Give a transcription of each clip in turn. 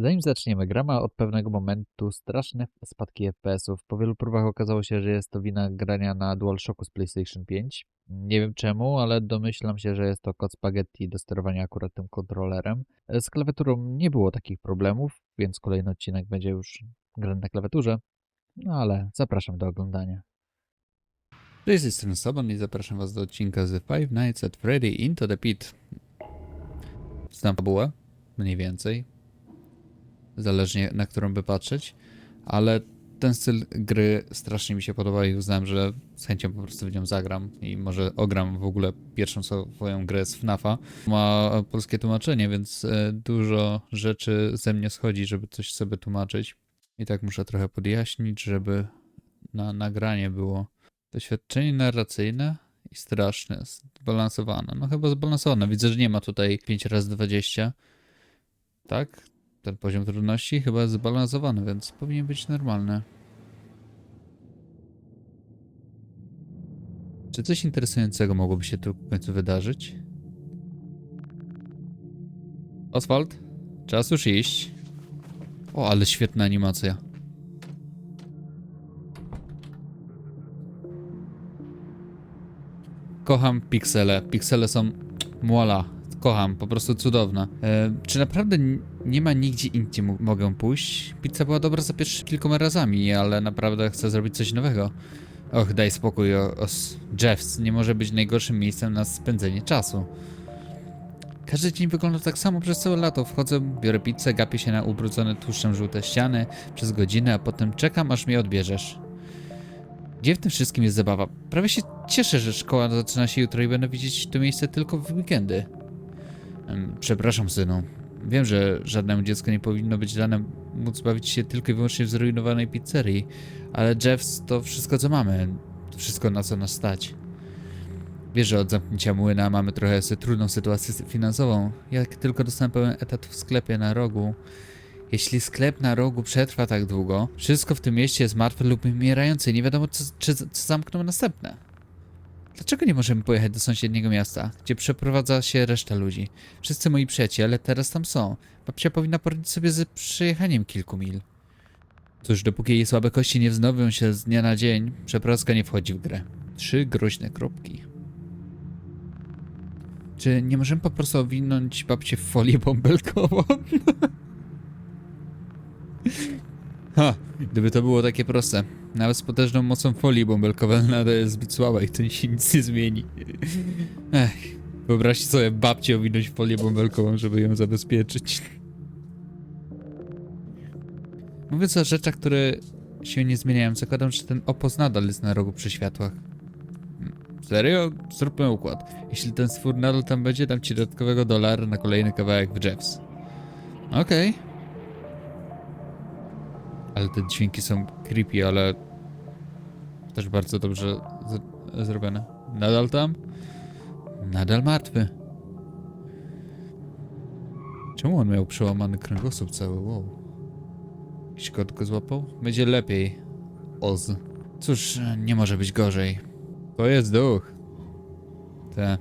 Zanim zaczniemy, gra ma od pewnego momentu straszne spadki FPS-ów. Po wielu próbach okazało się, że jest to wina grania na DualShocku z PlayStation 5. Nie wiem czemu, ale domyślam się, że jest to kod spaghetti do sterowania akurat tym kontrolerem. Z klawiaturą nie było takich problemów, więc kolejny odcinek będzie już grany na klawiaturze. No ale zapraszam do oglądania. Cześć, jestem Sobon i zapraszam was do odcinka z Five Nights at Freddy Into the Pit. Znam fabułę, mniej więcej. Zależnie na którą by patrzeć, ale ten styl gry strasznie mi się podoba i uznałem, że z chęcią po prostu w nią zagram i może ogram w ogóle pierwszą swoją grę z FNAFa. Ma polskie tłumaczenie, więc e, dużo rzeczy ze mnie schodzi, żeby coś sobie tłumaczyć. I tak muszę trochę podjaśnić, żeby na nagranie było Doświadczenie narracyjne i straszne, zbalansowane. No chyba zbalansowane. Widzę, że nie ma tutaj 5 razy 20 Tak? Ten poziom trudności chyba jest zbalansowany, więc powinien być normalny. Czy coś interesującego mogłoby się tu w końcu wydarzyć? Oswald? Czas już iść. O, ale świetna animacja. Kocham piksele. Piksele są muala. Kocham, po prostu cudowne. E, czy naprawdę nie ma nigdzie indziej mo- mogę pójść? Pizza była dobra za pierwszymi kilkoma razami, ale naprawdę chcę zrobić coś nowego. Och, daj spokój, os. Jeffs nie może być najgorszym miejscem na spędzenie czasu. Każdy dzień wygląda tak samo przez całe lato. Wchodzę, biorę pizzę, gapię się na ubrudzone tłuszczem żółte ściany przez godzinę, a potem czekam, aż mnie odbierzesz. Gdzie w tym wszystkim jest zabawa? Prawie się cieszę, że szkoła zaczyna się jutro i będę widzieć to miejsce tylko w weekendy. Przepraszam, synu. Wiem, że żadnemu dziecku nie powinno być dane móc bawić się tylko i wyłącznie w zrujnowanej pizzerii, ale Jeffs to wszystko, co mamy. To wszystko, na co nas stać. Wiesz, że od zamknięcia młyna mamy trochę trudną sytuację finansową. Jak tylko dostanę pełen etat w sklepie na rogu, jeśli sklep na rogu przetrwa tak długo, wszystko w tym mieście jest martwe lub umierające nie wiadomo, co, czy, co zamkną następne. Dlaczego nie możemy pojechać do sąsiedniego miasta, gdzie przeprowadza się reszta ludzi? Wszyscy moi przyjaciele teraz tam są. Babcia powinna poradzić sobie z przejechaniem kilku mil. Cóż, dopóki jej słabe kości nie wznowią się z dnia na dzień, przeprowadzka nie wchodzi w grę. Trzy groźne kropki. Czy nie możemy po prostu owinąć babcię w folię bąbelkową? Ha, gdyby to było takie proste. Nawet z potężną mocą folii bąbelkowa nadal jest zbyt słaba i to się nic nie zmieni. Ech, wyobraźcie sobie babcię owinąć folię bąbelkową, żeby ją zabezpieczyć. Mówiąc o rzeczach, które się nie zmieniają, zakładam, że ten opos nadal jest na rogu przy światłach. Serio? Zróbmy układ. Jeśli ten stwór nadal tam będzie, dam ci dodatkowego dolara na kolejny kawałek w Jeffs. Okej. Ale te dźwięki są creepy, ale też bardzo dobrze zrobione. Nadal tam? Nadal martwy. Czemu on miał przełamany kręgosłup cały? Wow. Jakiś go złapał? Będzie lepiej. Oz. Cóż, nie może być gorzej. To jest duch. Te.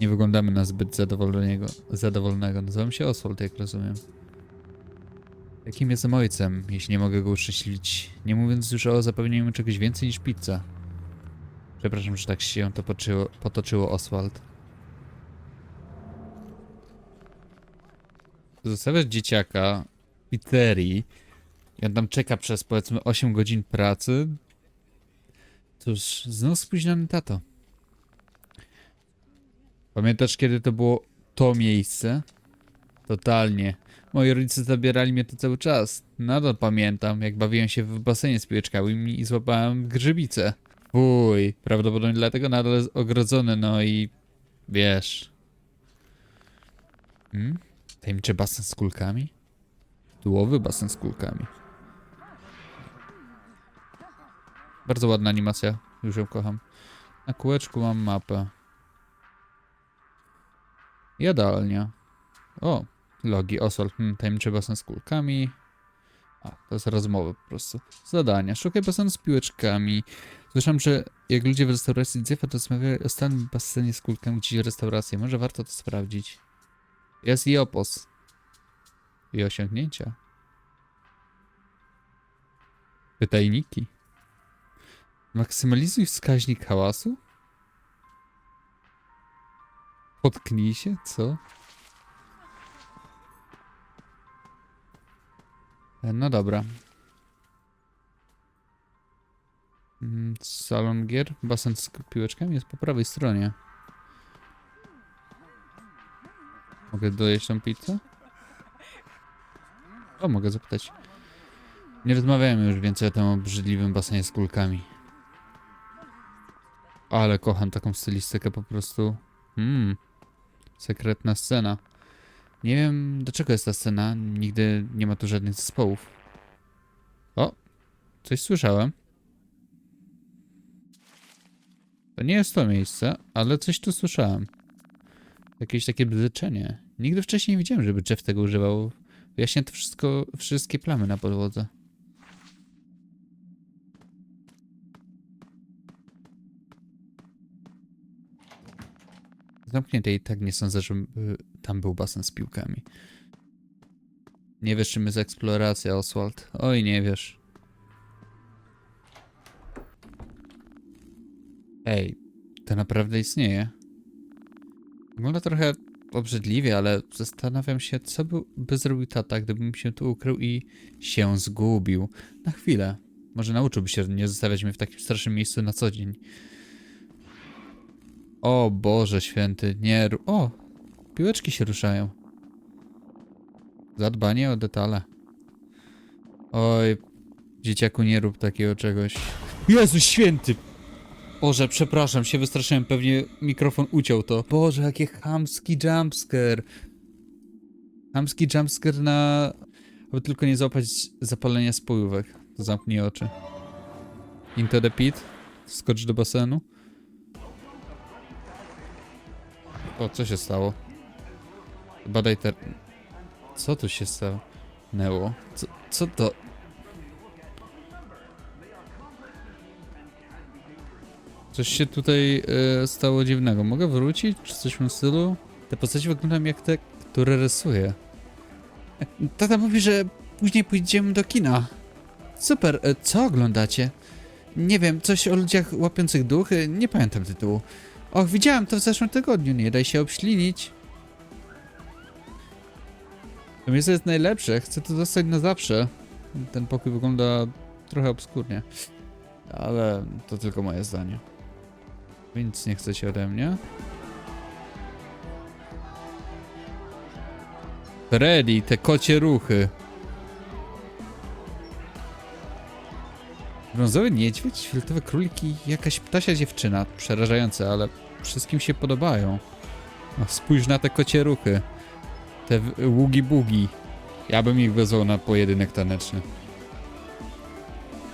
Nie wyglądamy na zbyt zadowolonego. zadowolonego. Nazywam się Oswald, jak rozumiem. Jakim jestem ojcem, jeśli nie mogę go uszczęśliwić? Nie mówiąc już o zapewnieniu czegoś więcej niż pizza. Przepraszam, że tak się to potoczyło Oswald. Zostawiasz dzieciaka w pizzerii i on tam czeka przez powiedzmy 8 godzin pracy. Cóż, znów spóźniony tato. Pamiętasz kiedy to było to miejsce? Totalnie. Moi rodzice zabierali mnie tu cały czas. Nadal pamiętam, jak bawiłem się w basenie z piłeczkami i złapałem grzybicę. Fuj, prawdopodobnie dlatego nadal jest ogrodzony, no i wiesz. Hmm? Tajemniczy basen z kulkami? Tułowy basen z kulkami. Bardzo ładna animacja, już ją kocham. Na kółeczku mam mapę. Jadalnia. O, Logi, Oswald, hmm, tajemniczy basen z kulkami. A, to jest rozmowy po prostu. Zadania. Szukaj basenu z piłeczkami. Słyszałem, że jak ludzie w restauracji Dziefa to rozmawiają o stałym basenie z kulkami gdzieś w restauracji. Może warto to sprawdzić. Jest i opos. i osiągnięcia. Pytajniki. Maksymalizuj wskaźnik hałasu? Potknij się? Co? No dobra. Mm, Salon gier, basen z piłeczkami jest po prawej stronie. Mogę dojeść tą pizzę? O, mogę zapytać. Nie rozmawiajmy już więcej o tym obrzydliwym basenie z kulkami. Ale kocham taką stylistykę po prostu. Mmm. Sekretna scena. Nie wiem, do czego jest ta scena. Nigdy nie ma tu żadnych zespołów. O! Coś słyszałem. To nie jest to miejsce, ale coś tu słyszałem. Jakieś takie bzyczenie. Nigdy wcześniej nie widziałem, żeby Jeff tego używał. Wyjaśnia to wszystko, wszystkie plamy na podłodze. Zamknięte i tak nie sądzę, że y, tam był basen z piłkami. Nie wiesz, czym jest eksploracja, Oswald. Oj, nie wiesz. Ej, to naprawdę istnieje. Wygląda trochę obrzydliwie, ale zastanawiam się, co by, zrobił tata, gdybym się tu ukrył i się zgubił. Na chwilę. Może nauczyłby się nie zostawiać mnie w takim strasznym miejscu na co dzień. O Boże święty, nie O! Piłeczki się ruszają. Zadbanie o detale. Oj, dzieciaku, nie rób takiego czegoś. Jezu święty! Boże, przepraszam, się wystraszyłem, pewnie mikrofon uciął to. Boże, jakie chamski jumpscare. Chamski jumpscare na... Aby tylko nie złapać zapalenia spojówek. Zamknij oczy. Into the pit. Skocz do basenu. O, co się stało? Badaj te... Co tu się stało? Co, co to? Coś się tutaj e, stało dziwnego. Mogę wrócić? Czy coś w tym stylu? Te postacie wyglądają jak te, które rysuję. Tata mówi, że później pójdziemy do kina. Super, e, co oglądacie? Nie wiem, coś o ludziach łapiących duchy? Nie pamiętam tytułu. Och, widziałem to w zeszłym tygodniu, nie daj się obślinić. To miejsce jest najlepsze, chcę to zostać na zawsze. Ten pokój wygląda trochę obskurnie. Ale to tylko moje zdanie. Więc nie chcecie ode mnie. Freddy, te kocie ruchy. Brązowy niedźwiedź, fioletowe króliki, jakaś ptasia dziewczyna. Przerażające, ale wszystkim się podobają. No, spójrz na te kocie ruchy. Te w- ługi-bugi. Ja bym ich wezwał na pojedynek taneczny.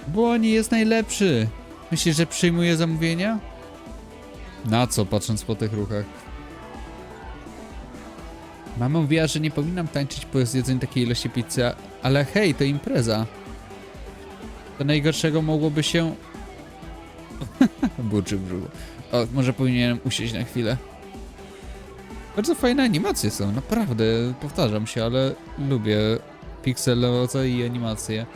Błoni jest najlepszy. Myślisz, że przyjmuje zamówienia? Na co, patrząc po tych ruchach? Mama mówiła, że nie powinnam tańczyć po zjedzeniu takiej ilości pizzy, ale hej, to impreza. To najgorszego mogłoby się... Burczy brzuchu. O, może powinienem usiąść na chwilę. Bardzo fajne animacje są, naprawdę, powtarzam się, ale lubię pikselowe i animacje.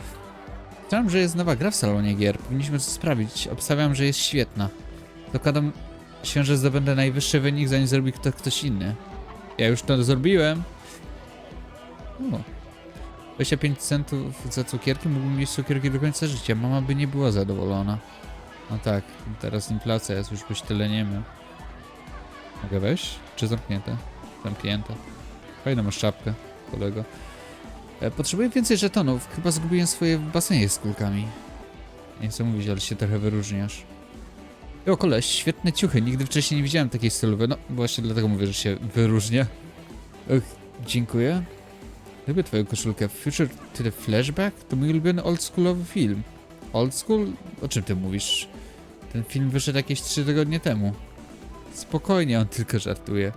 Słyszałem, że jest nowa gra w salonie gier, powinniśmy to sprawdzić, obstawiam, że jest świetna. Dokładam się, że zdobędę najwyższy wynik, zanim zrobi to ktoś inny. Ja już to zrobiłem. O. 25 centów za cukierki, mógłbym mieć cukierki do końca życia. Mama by nie była zadowolona. No tak, teraz inflacja jest, już byś tyle nie miał. Mogę wejść? Czy zamknięte? Zamknięte. Fajną masz czapkę, kolego. E, potrzebuję więcej żetonów. Chyba zgubiłem swoje w basenie z kulkami. Nie chcę mówić, ale się trochę wyróżniasz. O, koleś, świetne ciuchy. Nigdy wcześniej nie widziałem takiej stylowej. No, właśnie dlatego mówię, że się wyróżnia. Ach, dziękuję. Lubię twoją koszulkę. Future to the Flashback? To mój ulubiony oldschoolowy film. Old school? O czym ty mówisz? Ten film wyszedł jakieś 3 tygodnie temu. Spokojnie, on tylko żartuje.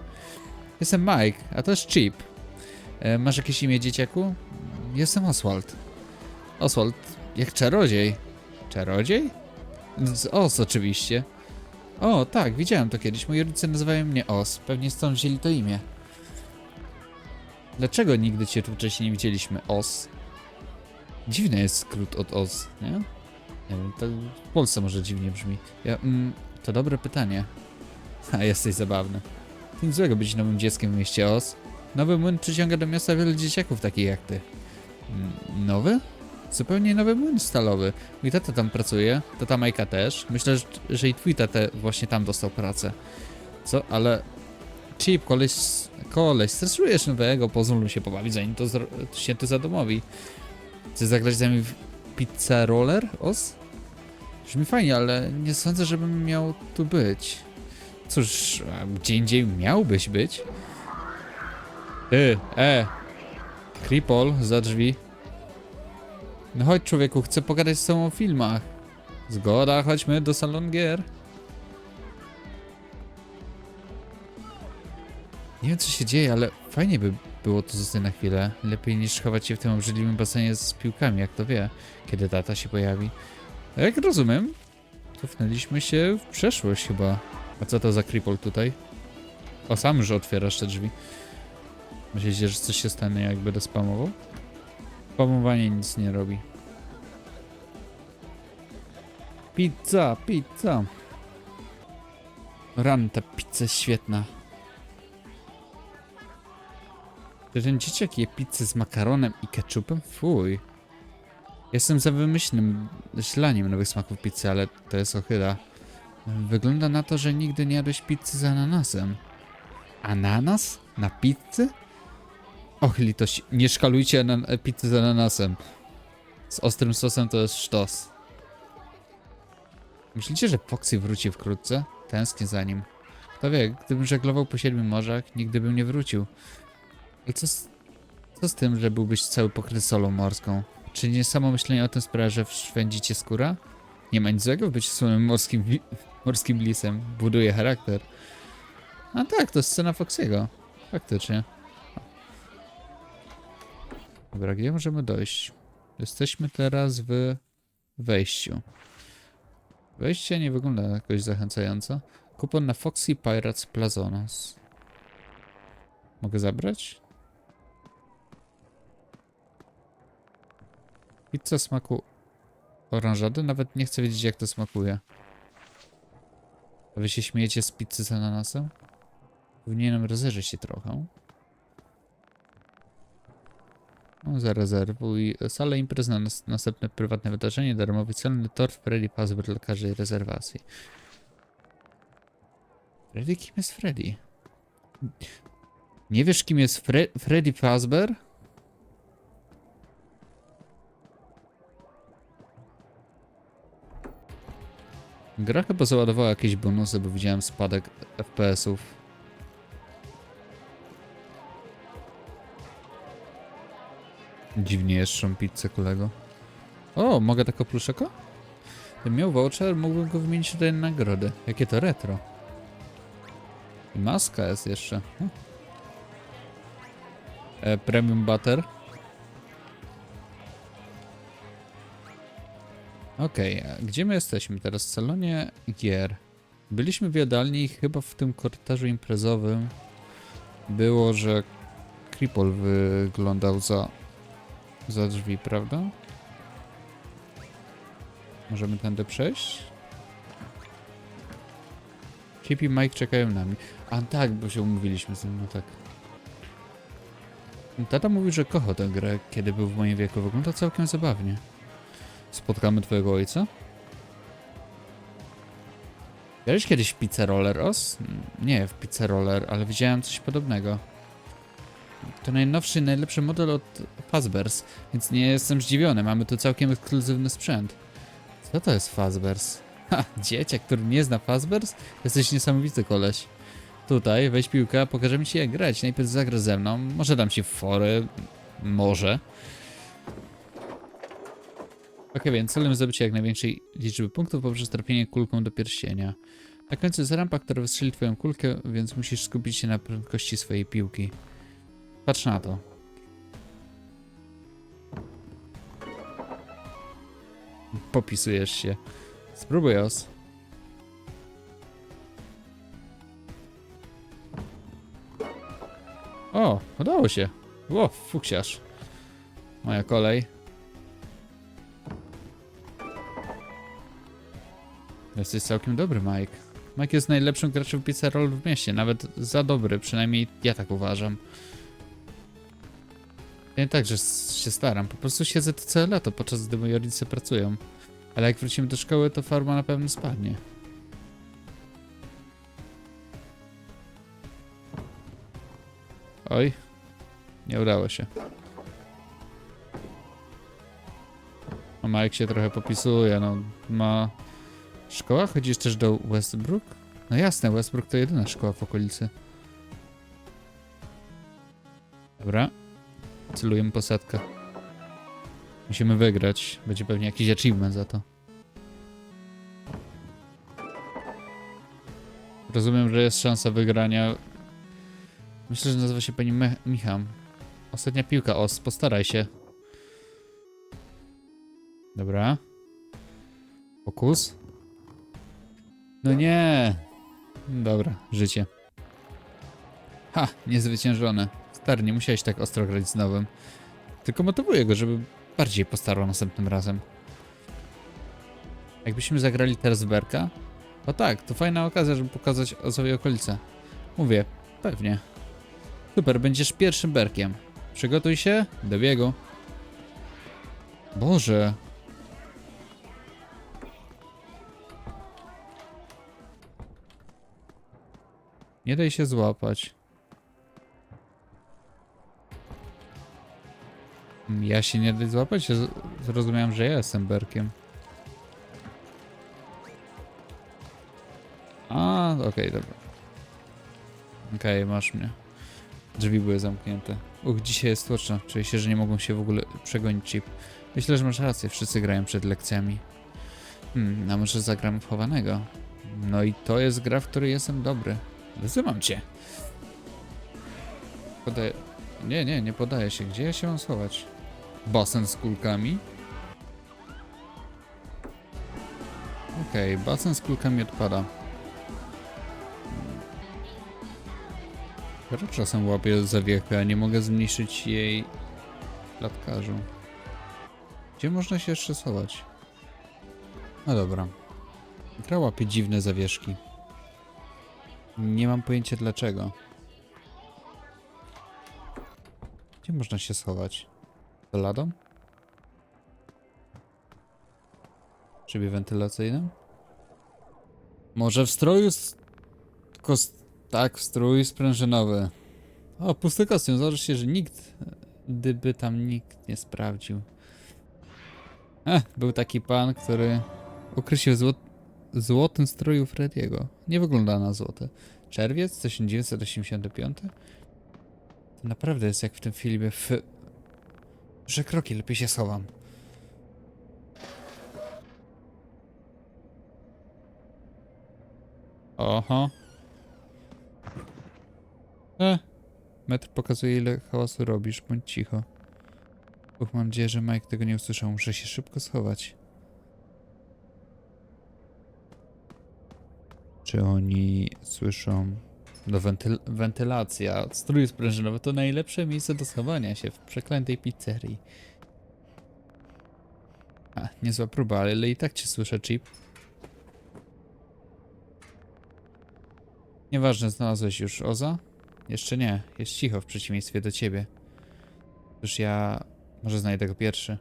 Jestem Mike, a to jest Chip. E, masz jakieś imię, dzieciaku? Jestem Oswald. Oswald, jak czarodziej. Czarodziej? Z Os oczywiście. O, tak, widziałem to kiedyś. Moi rodzice nazywają mnie Os. Pewnie stąd wzięli to imię. Dlaczego nigdy cię tu wcześniej nie widzieliśmy? OS. Dziwny jest skrót od OS, nie? Nie wiem, to w Polsce może dziwnie brzmi. Ja, mm, to dobre pytanie. A, jesteś zabawny. Nic złego być nowym dzieckiem w mieście OS. Nowy młyn przyciąga do miasta wiele dzieciaków takich jak ty. Mm, Nowy? Zupełnie nowy młyn stalowy. Mój tata tam pracuje, tata Majka też. Myślę, że, i twój tata właśnie tam dostał pracę. Co? Ale... Chip, koleś, koleś, stresujesz nowego, pozwól się pobawić, zanim to się tu zadomowi. Chcesz zagrać z nami w Pizza Roller, os? Brzmi fajnie, ale nie sądzę, żebym miał tu być. Cóż, gdzie indziej miałbyś być? Ty, e! Kripol, za drzwi. No chodź człowieku, chcę pogadać z tobą o filmach. Zgoda, chodźmy do salon gier. Nie wiem co się dzieje, ale fajnie by było tu zostać na chwilę. Lepiej niż chować się w tym obrzydliwym basenie z piłkami, jak to wie, kiedy tata się pojawi. Jak rozumiem, cofnęliśmy się w przeszłość chyba. A co to za cripple tutaj? O, sam że otwierasz te drzwi. Myślicie, że coś się stanie, jak będę spamował? Spamowanie nic nie robi. Pizza, pizza. Ran, ta pizza świetna. Czy ten dzieciak je pizzę z makaronem i ketchupem? Fuj. Jestem za wymyślnym ślaniem nowych smaków pizzy, ale to jest ochyda. Wygląda na to, że nigdy nie jadłeś pizzy z ananasem. Ananas? Na pizzy? Och, litość. Nie szkalujcie pizzy z ananasem. Z ostrym sosem to jest sztos. Myślicie, że Foxy wróci wkrótce? Tęsknię za nim. Kto wie, gdybym żeglował po siedmiu morzach, nigdy bym nie wrócił. Ale co z, co z tym, że byłbyś cały pokryty solą morską? Czy nie samo myślenie o tym sprawia, że szwędzi cię skóra? Nie ma nic złego w byciu słowem morskim, morskim lisem. Buduje charakter. A tak, to scena Foxiego. Faktycznie. Dobra, gdzie możemy dojść? Jesteśmy teraz w wejściu. Wejście nie wygląda jakoś zachęcająco. Kupon na Foxy Pirates Plazonos. Mogę zabrać? Pizza smaku oranżady? Nawet nie chcę wiedzieć jak to smakuje. A wy się śmiejecie z pizzy z ananasem? Powinienem rozejrzeć się trochę. No, zarezerwuj salę imprez na nas następne prywatne wydarzenie, darmowy celny tort Freddy Fazbear dla każdej rezerwacji. Freddy? Kim jest Freddy? Nie wiesz kim jest Fre Freddy Fazbear? Gra chyba załadowała jakieś bonusy, bo widziałem spadek FPS-ów. Dziwnie jeszczą pizzę, kolego. O, mogę tako pluszaka? Gdybym miał voucher, mógłbym go wymienić tutaj na nagrody. Jakie to retro. I maska jest jeszcze. Hm. E, premium butter. Okej, a gdzie my jesteśmy teraz? W salonie gier. Byliśmy w jadalni i chyba w tym korytarzu imprezowym było, że Kripol wyglądał za, za drzwi, prawda? Możemy tędy przejść? Chip i Mike czekają na mnie. A tak, bo się umówiliśmy z nim, no tak. Tata mówił, że kocha tę grę, kiedy był w moim wieku. Wygląda całkiem zabawnie. Spotkamy twojego ojca? Widziałeś kiedyś Pizza Roller Os? Nie, w Pizza Roller, ale widziałem coś podobnego. To najnowszy, najlepszy model od Fazbears, więc nie jestem zdziwiony. Mamy tu całkiem ekskluzywny sprzęt. Co to jest Fazbears? Ha, dzieciak, który nie zna Fazbears? Jesteś niesamowity koleś. Tutaj, weź piłkę, pokażemy ci jak grać. Najpierw zagra ze mną, może dam ci fory, może. Ok, więc celem jest zdobycie jak największej liczby punktów poprzez trafienie kulką do pierścienia. Na końcu jest rampa, która wystrzeli twoją kulkę, więc musisz skupić się na prędkości swojej piłki. Patrz na to. Popisujesz się. Spróbuj os. O, udało się. Ło, fuksiarz. Moja kolej. Jesteś całkiem dobry, Mike. Mike jest najlepszym graczem pizza roll w mieście, nawet za dobry, przynajmniej ja tak uważam. Ja nie tak, że się staram, po prostu siedzę to całe lato, podczas gdy moi rodzice pracują. Ale jak wrócimy do szkoły, to farma na pewno spadnie. Oj, nie udało się. No Mike się trochę popisuje, no ma... Szkoła? Chodzisz też do Westbrook? No jasne, Westbrook to jedyna szkoła w okolicy. Dobra. Celujemy posadkę. Musimy wygrać. Będzie pewnie jakiś achievement za to. Rozumiem, że jest szansa wygrania. Myślę, że nazywa się pani Me Micham. Ostatnia piłka, os, postaraj się. Dobra. Fokus. No nie. Dobra, życie. Ha, niezwyciężone. Stary, nie musiałeś tak ostro grać z nowym. Tylko motywuję go, żeby bardziej postarał następnym razem. Jakbyśmy zagrali teraz Berka? O tak, to fajna okazja, żeby pokazać o sobie okolice. Mówię, pewnie. Super, będziesz pierwszym Berkiem. Przygotuj się do biegu. Boże. Nie daj się złapać. Ja się nie daj złapać? Zrozumiałem, że ja jestem Berkiem. A, okej, dobra. Okej, masz mnie. Drzwi były zamknięte. Uch, dzisiaj jest tłoczno. Czuję się, że nie mogą się w ogóle przegonić chip. Myślę, że masz rację, wszyscy grają przed lekcjami. Hmm, a może zagramy w chowanego? No i to jest gra, w której jestem dobry. Wyzywam cię. Podaję... Nie, nie, nie podaję się. Gdzie ja się mam schować? Basen z kulkami? Okej, basen z kulkami odpada. Gra czasem łapie zawiechy, a nie mogę zmniejszyć jej latkarzu. Gdzie można się jeszcze schować? No dobra. Gra łapie dziwne zawieszki. Nie mam pojęcia dlaczego. Gdzie można się schować? Za ladą? W Szybie wentylacyjnym? Może w stroju. Tylko. Tak, strój sprężynowy. O, pusty kostium. Założę się, że nikt... Gdyby tam nikt nie sprawdził. Ech, był taki pan, który ukrył się w złot... złotym stroju Frediego. Nie wygląda na złote. Czerwiec 1985? To naprawdę jest jak w tym filmie F... Że kroki, lepiej się schowam. Oho. E. Metr pokazuje ile hałasu robisz, bądź cicho. Uch, mam nadzieję, że Mike tego nie usłyszał. Muszę się szybko schować. Czy oni słyszą? No wentyl wentylacja, strój sprężynowy to najlepsze miejsce do schowania się w przeklętej pizzerii. A, niezła próba, ale i tak cię słyszę, Chip. Nieważne, znalazłeś już Oza? Jeszcze nie, jest cicho w przeciwieństwie do ciebie. Już ja może znajdę go pierwszy.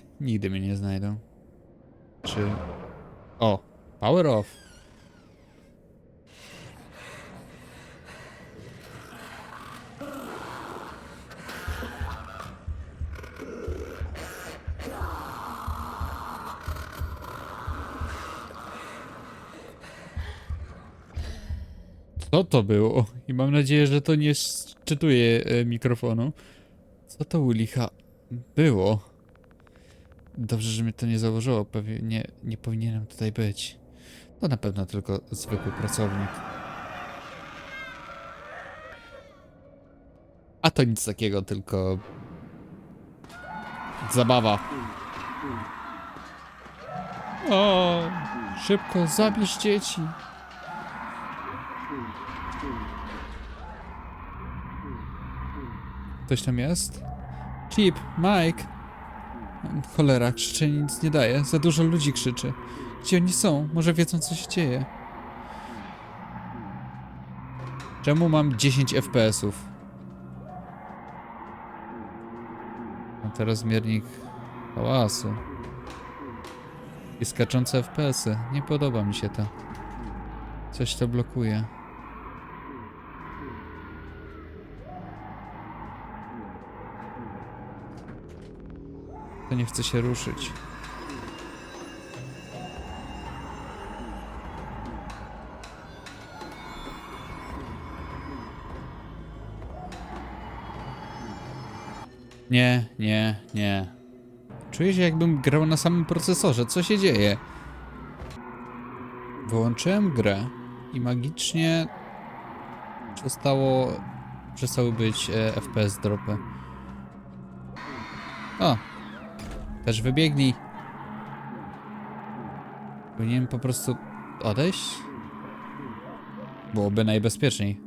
nigdy mnie nie znajdą. Czy... O! Power off! Co to było? I mam nadzieję, że to nie szczytuje e, mikrofonu. Co to u licha było? Dobrze, że mnie to nie założyło. Pewnie nie, nie powinienem tutaj być. To na pewno tylko zwykły pracownik. A to nic takiego, tylko zabawa. O, szybko zabierz dzieci. Ktoś tam jest? Chip, Mike. Cholera, krzyczenie nic nie daje. Za dużo ludzi krzyczy. Gdzie oni są? Może wiedzą, co się dzieje. Czemu mam 10 FPS-ów? A teraz miernik hałasu. I skaczące FPS-y. Nie podoba mi się to. Coś to blokuje. Nie chce się ruszyć. Nie, nie, nie. Czuję się jakbym grał na samym procesorze. Co się dzieje? Wyłączyłem grę i magicznie przestało, przestały być e, FPS dropy. O! Też wybiegnij. Powinienem po prostu odejść? Byłoby najbezpieczniej.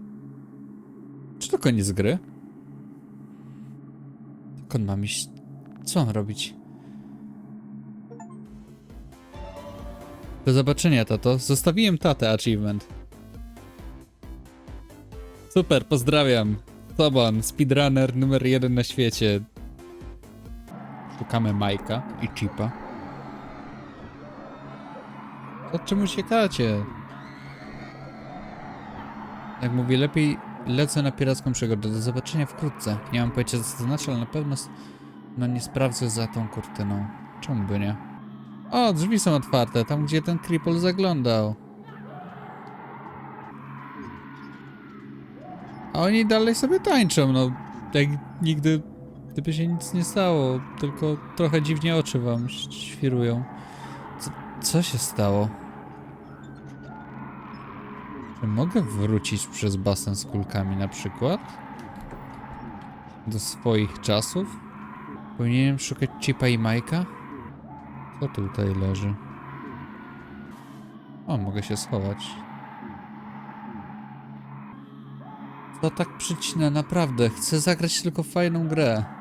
Czy to koniec gry? Dokąd mam iść? Co mam robić? Do zobaczenia, tato. Zostawiłem tatę achievement. Super, pozdrawiam. Toban, speedrunner numer jeden na świecie. Szukamy Majka i Chipa. To czym uciekacie? Jak mówię, lepiej lecę na piracką przygodę. Do zobaczenia wkrótce. Nie mam pojęcia co to znaczy, ale na pewno no nie sprawdzę za tą kurtyną. Czemu by nie? O, drzwi są otwarte, tam gdzie ten cripple zaglądał. A oni dalej sobie tańczą, no. Jak nigdy, gdyby się nic nie stało, tylko trochę dziwnie oczy wam świrują. Co, co się stało? Czy mogę wrócić przez basen z kulkami na przykład? Do swoich czasów? Powinienem szukać Chipa i Majka? Co tutaj leży? O, mogę się schować. To tak przycina, naprawdę. Chcę zagrać tylko fajną grę.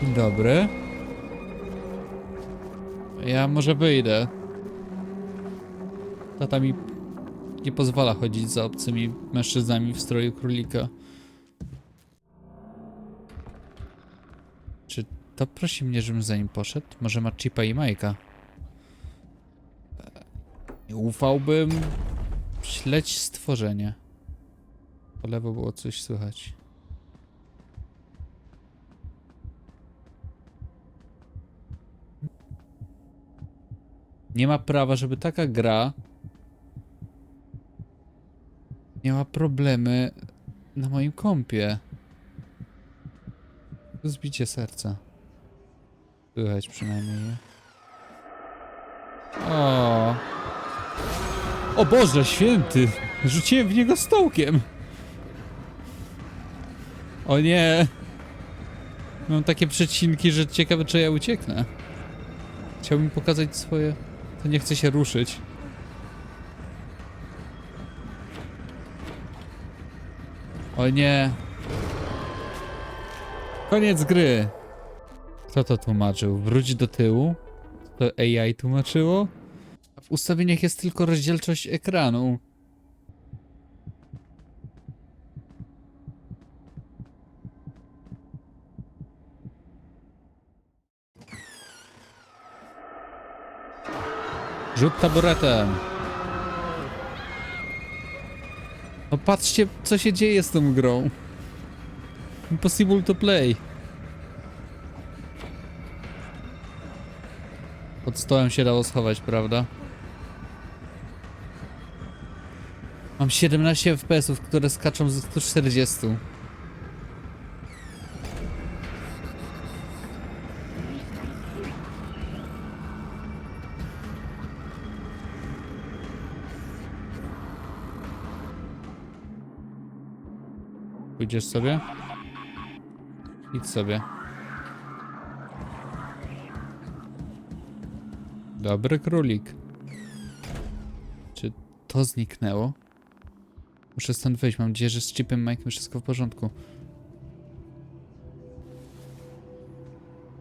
Dzień dobry. Ja może wyjdę. Tata mi nie pozwala chodzić za obcymi mężczyznami w stroju królika. Czy to prosi mnie, żebym za nim poszedł? Może ma Chipa i Majka? Nie ufałbym. Śledź stworzenie. Po lewo było coś słychać. Nie ma prawa, żeby taka gra miała problemy na moim kompie. Zbicie serca. Słychać przynajmniej. O. O Boże święty! Rzuciłem w niego stołkiem! O nie! Mam takie przecinki, że ciekawe czy ja ucieknę. Chciałbym pokazać swoje... To nie chce się ruszyć. O nie! Koniec gry! Kto to tłumaczył? Wróć do tyłu? To AI tłumaczyło? W ustawieniach jest tylko rozdzielczość ekranu. Rzut taboretem. No patrzcie, co się dzieje z tą grą. Impossible to play. Pod stołem się dało schować, prawda? Mam 17 FPS-ów, które skaczą ze 140. Pójdziesz sobie? Idź sobie. Dobry królik. to zniknęło. Muszę stąd wyjść. Mam nadzieję, że z chipem Mike'em wszystko w porządku.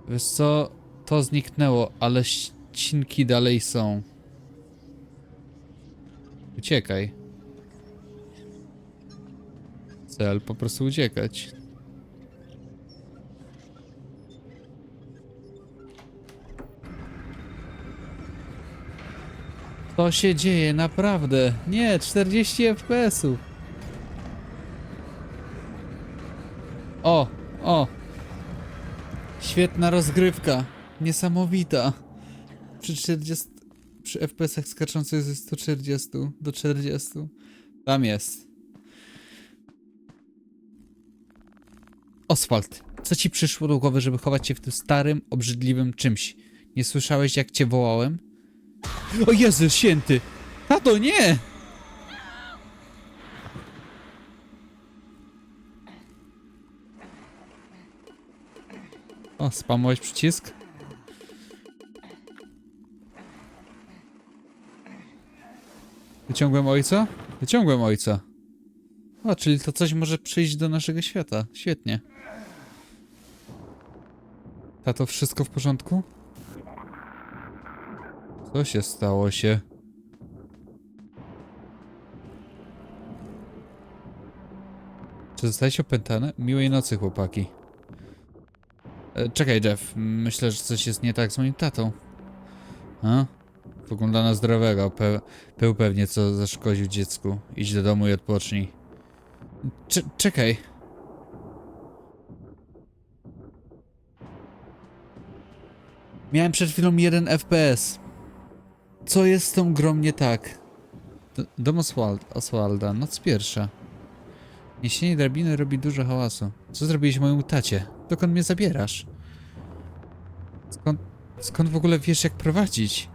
Wiesz co? To zniknęło, ale ścinki dalej są. Uciekaj. Cel po prostu uciekać. Co się dzieje? Naprawdę? Nie, 40 FPS-ów. O, o. Świetna rozgrywka. Niesamowita. Przy 40... Przy FPS-ach skaczących ze 140 do 40. Tam jest. Oswald, co ci przyszło do głowy, żeby chować się w tym starym, obrzydliwym czymś? Nie słyszałeś, jak cię wołałem? O Jezu święty! Tato, nie! O, spamowałeś przycisk? Wyciągłem ojca? Wyciągłem ojca. O, czyli to coś może przyjść do naszego świata. Świetnie. Tato, wszystko w porządku? Co się stało się? Czy zostałeś opętany? Miłej nocy, chłopaki. E, czekaj, Jeff. Myślę, że coś jest nie tak z moim tatą. A? Wygląda na zdrowego. Pe był pewnie co zaszkodził dziecku. Idź do domu i odpocznij. Cze czekaj. Miałem przed chwilą jeden FPS. Co jest z tą grą nie tak? Dom Oswald Oswalda, noc pierwsza. Niesienie drabiny robi dużo hałasu. Co zrobiłeś mojemu tacie? Dokąd mnie zabierasz? Skąd, skąd w ogóle wiesz jak prowadzić?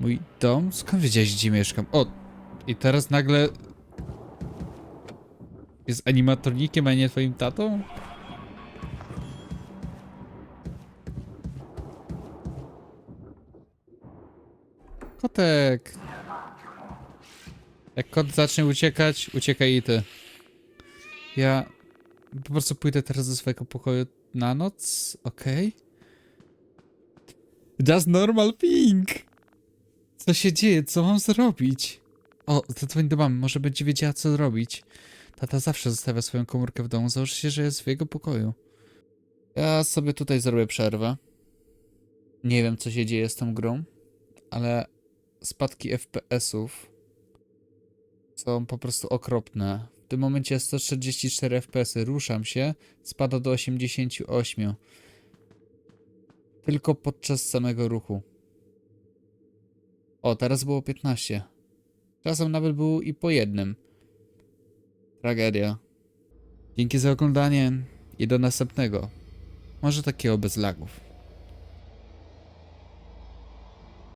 Mój dom? Skąd wiedziałeś gdzie mieszkam? O! I teraz nagle... Jest animatronikiem, a nie twoim tatą? Kotek. Jak kot zacznie uciekać, uciekaj i ty. Ja po prostu pójdę teraz do swojego pokoju na noc, okej? Just normal ping! Co się dzieje? Co mam zrobić? O, zadzwoń do mamy, może będzie wiedziała co zrobić. Tata zawsze zostawia swoją komórkę w domu, założy się, że jest w jego pokoju. Ja sobie tutaj zrobię przerwę. Nie wiem co się dzieje z tą grą, ale spadki FPS-ów są po prostu okropne. W tym momencie 144 FPS-y, ruszam się, spada do 88. Tylko podczas samego ruchu. O, teraz było 15. Czasem nawet było i po jednym. Tragedia. Dzięki za oglądanie i do następnego. Może takiego bez lagów.